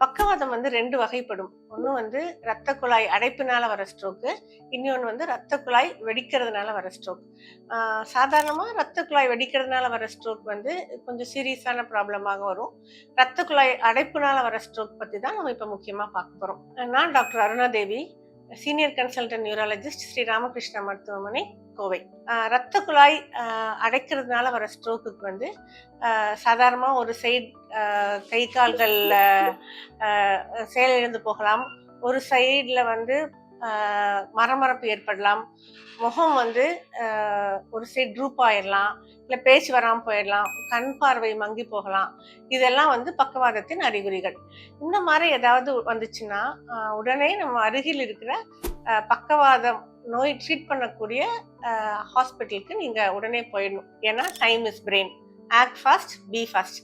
பக்கவாதம் வந்து ரெண்டு வகைப்படும். ஒன்று வந்து ரத்த குழாய் அடைப்பினால வர ஸ்ட்ரோக்கு இன்னொன்று வந்து ரத்த குழாய் வெடிக்கிறதுனால வர ஸ்ட்ரோக் சாதாரணமாக ரத்த குழாய் வெடிக்கிறதுனால வர ஸ்ட்ரோக் வந்து கொஞ்சம் சீரியஸான ப்ராப்ளமாக வரும். ரத்த குழாய் அடைப்புனால வர ஸ்ட்ரோக் பற்றி தான் நம்ம இப்போ முக்கியமாக பார்க்க போகிறோம் நான் doctor Arunadevi senior consultant neurologist Sri Ramakrishna மருத்துவமனை கோவை. ரத்த குழாய் அடைக்கிறதுனால வர ஸ்ட்ரோக்குக்கு வந்து சாதாரணமாக ஒரு சைடு கை கால்கள் செயலிழந்து போகலாம். ஒரு சைடில் வந்து மரமரப்பு ஏற்படலாம். முகம் வந்து ஒரு சைடு ட்ரூப் ஆயிடலாம் இல்லை பேச்சு வராமல் போயிடலாம் கண் பார்வை மங்கி போகலாம். இதெல்லாம் வந்து பக்கவாதத்தின் அறிகுறிகள். இந்த மாதிரி ஏதாவது வந்துச்சுன்னா உடனே நம்ம அருகில் இருக்கிற பக்கவாதம் நோய் ட்ரீட் பண்ணக்கூடிய ஹாஸ்பிட்டலுக்கு நீங்கள் உடனே போயிடணும் ஏன்னா time is brain act fast be fast